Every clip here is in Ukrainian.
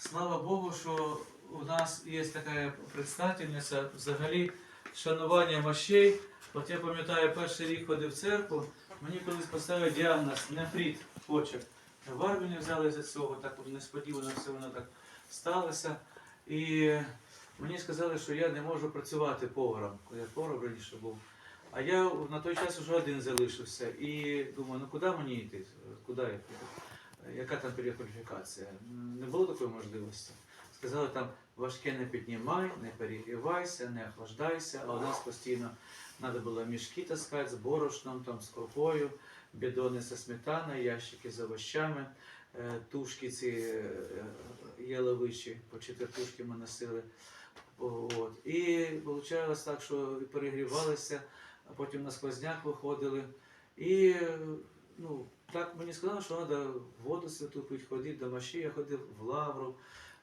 слава Богу, що у нас є така представительниця взагалі шанування мощей. От я пам'ятаю, перший рік ходив в церкву, мені колись поставили діагноз нефрит почок. В армію взяли за цього, так несподівано все воно так сталося. І мені сказали, що я не можу працювати поваром, я поваром раніше був. А я на той час вже один залишився і думаю, ну куди мені йти? Куди я піду? Яка там перекваліфікація? Не було такої можливості. Сказали там важке не піднімай, не перегрівайся, не охлаждайся, а у нас постійно треба було мішки таскати з борошном, там, з крупою, бідони зі сметаною, ящики з овощами, е, тушки ці е, яловичі, по чотири тушки ми носили. От. І вийшло так, що перегрівалися, а потім на сквозняк виходили. І ну, так мені сказали, що треба воду святу пити, ходити до мощі. Я ходив в лавру,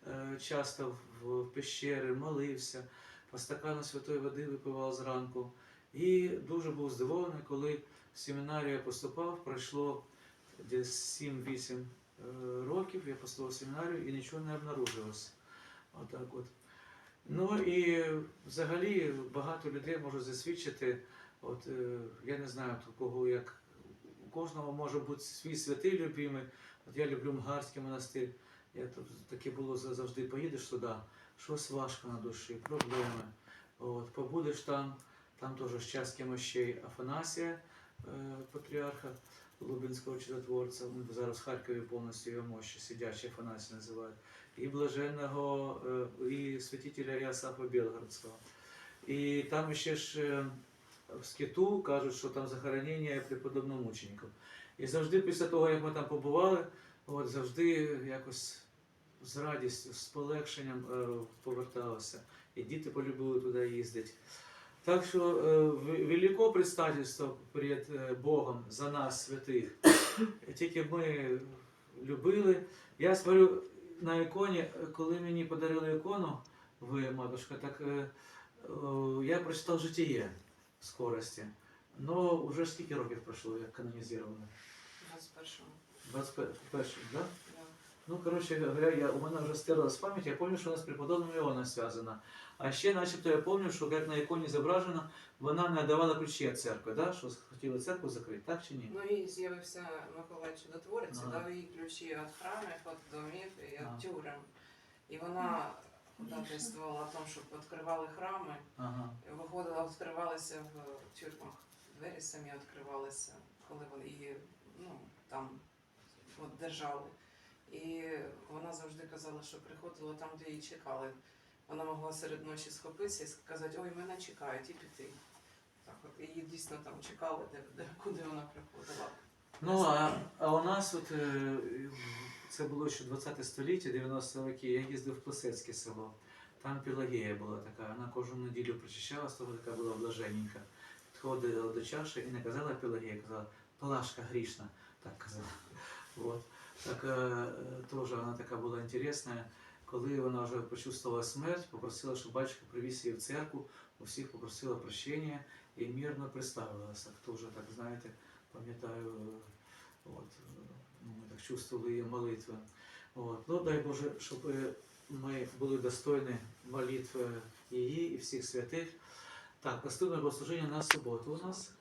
е, часто в пещери, молився, по стакану святої води випивав зранку. І дуже був здивований, коли в семінарію я поступав, пройшло десь 7-8 е, років, я поступав в семінарію і нічого не обнаружилося. Отак от. Ну і взагалі багато людей можуть засвідчити, от е, я не знаю, кого як у кожного може бути свій святий любимий. От я люблю Мгарський монастир. Я таке було завжди поїдеш туди, щось важко на душі, проблеми. От, побудеш там, там теж щастя мощей Афанасія, е, патріарха Лубенського чудотворця. Він зараз в Харкові повністю його мощі, сидячий Афанасій називають. І блаженного, е, і святителя Іосафа Білгородського. І там ще ж е, в скиту кажуть, що там захоронення преподобного мучеників. І завжди після того, як ми там побували, от завжди якось з радістю, з полегшенням е, поверталося. І діти полюбили туди їздити. Так що е, в- велико перед е, Богом за нас, святих. Тільки ми любили. Я смотрю на іконі, коли мені подарили ікону, ви, матушка, так я прочитав житіє скорості. Ну, вже ж скільки років пройшло, як канонізовано? 21-го. 21, так? Да? Да. Ну, коротше говоря, я, у мене вже стерлась пам'ять, я пам'ятаю, що вона з преподобним Іоном зв'язана. А ще, начебто, я пам'ятаю, що як на іконі зображено, вона не давала ключі від церкви, да? що хотіли церкву закрити, так чи ні? Ну і з'явився Миколай Чудотворець, Ага. дав їй ключі від храмів, від домів і від тюрем. І вона ходатайствувала о тому, щоб відкривали храми, Ага. виходила, відкривалися в тюрмах. Двері самі відкривалися, коли вони її ну, там от, держали. І вона завжди казала, що приходила там, де її чекали. Вона могла серед ночі схопитися і сказати, ой, мене чекають, і піти. Так, от, її дійсно там чекали, де, де, куди вона приходила. Ну, а, а у нас от, е, це було ще 20 століття, 90 роки, я їздив в Плесецьке село. Там Пелагея була така, вона кожну неділю причащалась, тому така була блаженненька. Підходила до чаші і не казала Пелагея, казала, Палашка грішна, так казала. Вот. Так е, теж вона така була інтересна. Коли вона вже почувствувала смерть, попросила, щоб батько привіз її в церкву, у всіх попросила прощення і мирно представилася. Теж так, знаєте, пам'ятаю, от, ну, ми так чувствували її молитви. От. Ну, дай Боже, щоб е, ми були достойні молитви її і всіх святих. Так, наступне богослужіння на суботу у нас.